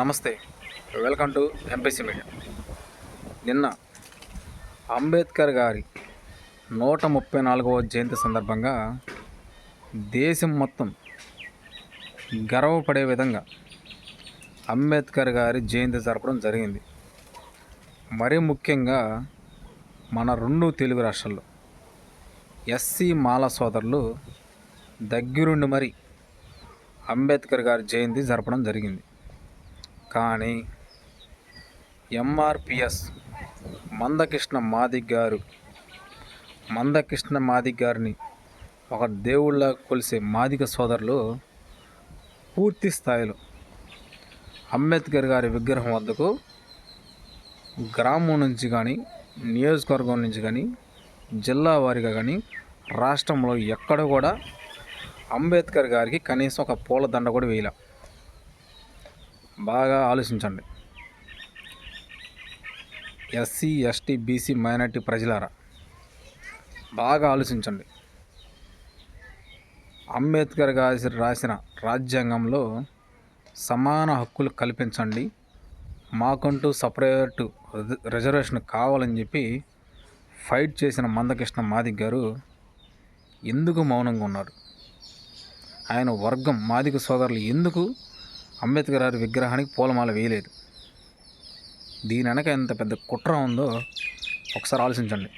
నమస్తే. Welcome to MPC media నిన్న అంబేద్కర్ గారి నూట ముప్పై నాలుగవ జయంతి సందర్భంగా దేశం మొత్తం గర్వపడే విధంగా అంబేద్కర్ గారి జయంతి జరపడం జరిగింది. మరీ ముఖ్యంగా మన రెండు తెలుగు రాష్ట్రాల్లో ఎస్సీ మాల సోదరులు దగ్గరుండి మరి అంబేద్కర్ గారి జయంతి జరపడం జరిగింది. కానీ ఎంఆర్పిఎస్ మందకృష్ణ మాదిగ్ గారు మందకృష్ణ మాదిగ్ గారిని ఒక దేవుళ్ళ కొలిసే మాదిగ సోదరులు పూర్తి స్థాయిలో అంబేద్కర్ గారి విగ్రహం వద్దకు గ్రామం నుంచి కానీ నియోజకవర్గం నుంచి కానీ జిల్లా వారీగా కానీ రాష్ట్రంలో ఎక్కడ కూడా అంబేద్కర్ గారికి కనీసం ఒక పూలదండ కూడా వేయలే. బాగా ఆలోచించండి. ఎస్సీ ఎస్టీ బీసీ మైనార్టీ ప్రజలారా బాగా ఆలోచించండి. అంబేద్కర్ గారి రాసిన రాజ్యాంగంలో సమాన హక్కులు కల్పించండి. మాకంటూ సపరేట్ రిజర్వేషన్ కావాలని చెప్పి ఫైట్ చేసిన మందకృష్ణ మాదిక్ గారు ఎందుకు మౌనంగా ఉన్నారు? ఆయన వర్గం మాదిక సోదరులు ఎందుకు అంబేద్కర్ గారి విగ్రహానికి పూలమాల వేయలేదు. దీని వెనక ఎంత పెద్ద కుట్ర ఉందో ఒకసారి ఆలోచించండి.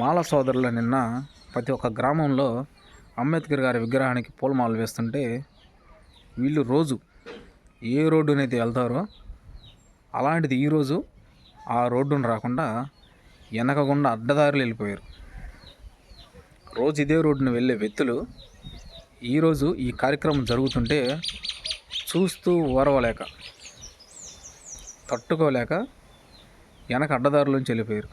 మాల సోదరులు నిన్న ప్రతి ఒక్క గ్రామంలో అంబేద్కర్ గారి విగ్రహానికి పూలమాల వేస్తుంటే వీళ్ళు రోజు ఏ రోడ్డునైతే వెళ్తారో అలాంటిది ఈరోజు ఆ రోడ్డును రాకుండా వెనకకుండా అడ్డదారులు వెళ్ళిపోయారు. రోజు ఇదే రోడ్డును వెళ్ళే వ్యక్తులు ఈరోజు ఈ కార్యక్రమం జరుగుతుంటే చూస్తూ ఓరవలేక తట్టుకోలేక వెనక అడ్డదారులోంచి వెళ్ళిపోయారు.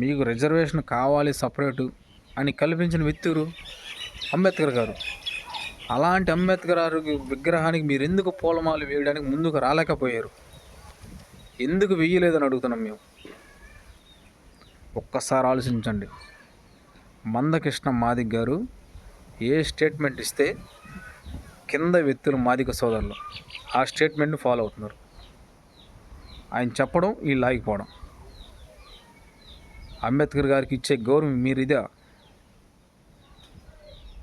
మీకు రిజర్వేషన్ కావాలి సపరేటు అని కల్పించిన వ్యక్తులు అంబేద్కర్ గారు. అలాంటి అంబేద్కర్ గారి విగ్రహానికి మీరు ఎందుకు పూలమాలు వేయడానికి ముందుకు రాలేకపోయారు? ఎందుకు వేయలేదని అడుగుతున్నాం మేము? ఒక్కసారి ఆలోచించండి. మందకృష్ణ మాదిక్ గారు ఏ స్టేట్మెంట్ ఇస్తే కింద వ్యక్తులు మాదిక సోదరులు. ఆ స్టేట్మెంట్ని ఫాలో అవుతున్నారు. ఆయన చెప్పడం వీళ్ళు ఆగిపోవడం అంబేద్కర్ గారికి ఇచ్చే గౌరవం మీరు ఇదే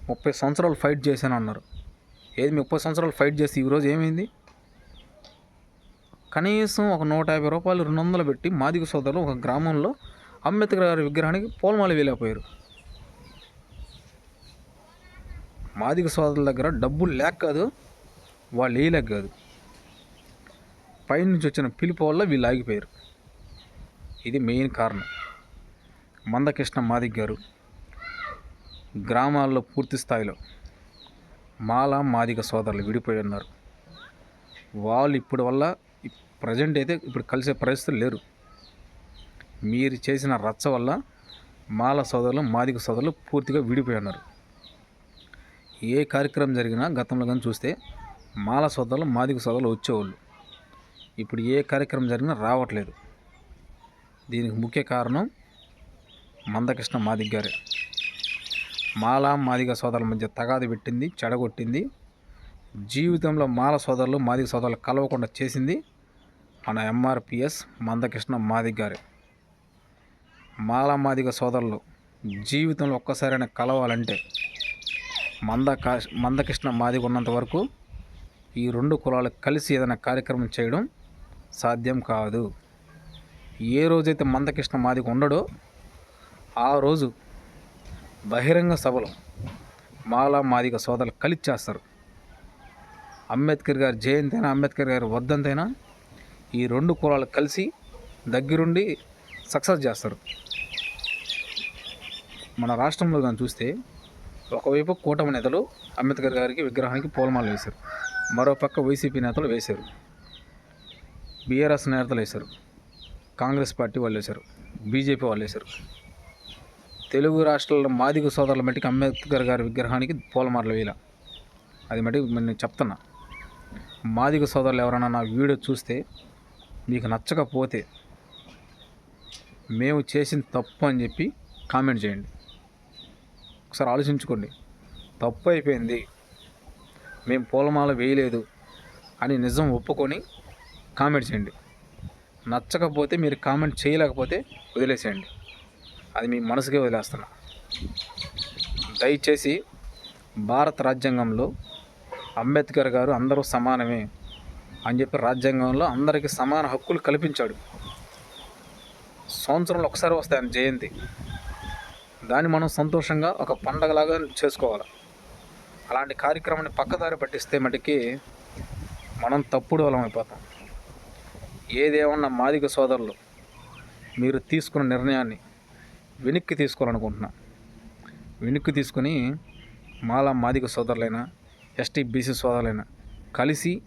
ముప్పై సంవత్సరాలు ఫైట్ చేశాను అన్నారు. ఏది ముప్పై సంవత్సరాలు ఫైట్ చేసి ఈరోజు ఏమైంది? కనీసం ఒక నూట యాభై రూపాయలు రెండు వందలు పెట్టి మాదిక సోదరులు ఒక గ్రామంలో అంబేద్కర్ గారి విగ్రహానికి పూలమాల వెళ్ళిపోయారు మాదిక సోదరుల దగ్గర డబ్బులు లేక కాదు వాళ్ళు వేయలేక కాదు. పైనుంచి వచ్చిన పిలుపు వల్ల వీళ్ళు ఆగిపోయారు. ఇది మెయిన్ కారణం. మందకృష్ణ మాదిక్ గారు గ్రామాల్లో పూర్తి స్థాయిలో మాల మాదిక సోదరులు విడిపోయి ఉన్నారు. వాళ్ళు ఇప్పుడు వల్ల ప్రజెంట్ అయితే ఇప్పుడు కలిసే పరిస్థితులు లేరు. మీరు చేసిన రచ్చ వల్ల మాల సోదరులు మాదిక సోదరులు పూర్తిగా విడిపోయి ఉన్నారు. ఏ కార్యక్రమం జరిగినా గతంలో కానీ చూస్తే మాల సోదరులు మాదిక సోదరులు వచ్చేవాళ్ళు. ఇప్పుడు ఏ కార్యక్రమం జరిగినా రావట్లేదు. దీనికి ముఖ్య కారణం మందకృష్ణ మాదిక్ గారే. మాల మాదిగ సోదరుల మధ్య తగాది పెట్టింది చెడగొట్టింది. జీవితంలో మాల సోదరులు మాదిగ సోదరులు కలవకుండా చేసింది మన ఎంఆర్పిఎస్ మందకృష్ణ మాదిక్ గారే. మాల మాదిగ సోదరులు జీవితంలో ఒక్కసారైనా కలవాలంటే మంద మందకృష్ణ మాదిగ ఉన్నంత వరకు ఈ రెండు కులాలు కలిసి ఏదైనా కార్యక్రమం చేయడం సాధ్యం కాదు. ఏ రోజైతే మందకృష్ణ మాదిగ ఉండడో ఆ రోజు బహిరంగ సభలో మాలా మాదిగ సోదరులు కలిసి చేస్తారు. అంబేద్కర్ గారి జయంతి అయినా అంబేద్కర్ గారి వద్దంతైనా ఈ రెండు కులాలు కలిసి దగ్గరుండి సక్సెస్ చేస్తారు. మన రాష్ట్రంలో కానీ చూస్తే ఒకవైపు కూటమి నేతలు అంబేద్కర్ గారికి విగ్రహానికి పూలమాల వేశారు. మరోపక్క వైసీపీ నేతలు వేశారు. బీఆర్ఎస్ నేతలు వేశారు. కాంగ్రెస్ పార్టీ వాళ్ళు వేశారు. బీజేపీ వాళ్ళు వేశారు. తెలుగు రాష్ట్రాల మాదిగ సోదరుల మట్టికి అంబేద్కర్ గారి విగ్రహానికి పూలమాలలు వేయాల. అది మటుకు నేను చెప్తున్నా. మాదిగ సోదరులు ఎవరైనా నా వీడియో చూస్తే మీకు నచ్చకపోతే మేము చేసిన తప్పు అని చెప్పి కామెంట్ చేయండి. ఒకసారి ఆలోచించుకోండి. తప్పు అయిపోయింది మేము పూలమాల వేయలేదు అని నిజం ఒప్పుకొని కామెంట్ చేయండి. నచ్చకపోతే మీరు కామెంట్ చేయలేకపోతే వదిలేసేయండి. అది మీ మనసుకే వదిలేస్తున్నా. దయచేసి భారత రాజ్యాంగంలో అంబేద్కర్ గారు అందరూ సమానమే అని చెప్పి రాజ్యాంగంలో అందరికీ సమాన హక్కులు కల్పించాడు. సంవత్సరంలో ఒకసారి వస్తాయని ఆయన జయంతి. దాన్ని మనం సంతోషంగా ఒక పండగలాగా చేసుకోవాలి. అలాంటి కార్యక్రమాన్ని పక్కదారి పట్టిస్తే మటుకి మనం తప్పుడు వలం అయిపోతాం. ఏదేమన్నా మాదిగ సోదరులు మీరు తీసుకున్న నిర్ణయాన్ని వెనక్కి తీసుకోవాలనుకుంటున్నా. వెనక్కి తీసుకుని మాలా మాదిగ సోదరులైనా ఎస్టీ బీసీ సోదరులైనా కలిసి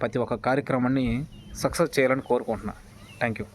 ప్రతి ఒక్క కార్యక్రమాన్ని సక్సెస్ చేయాలని కోరుకుంటున్నా. Thank you.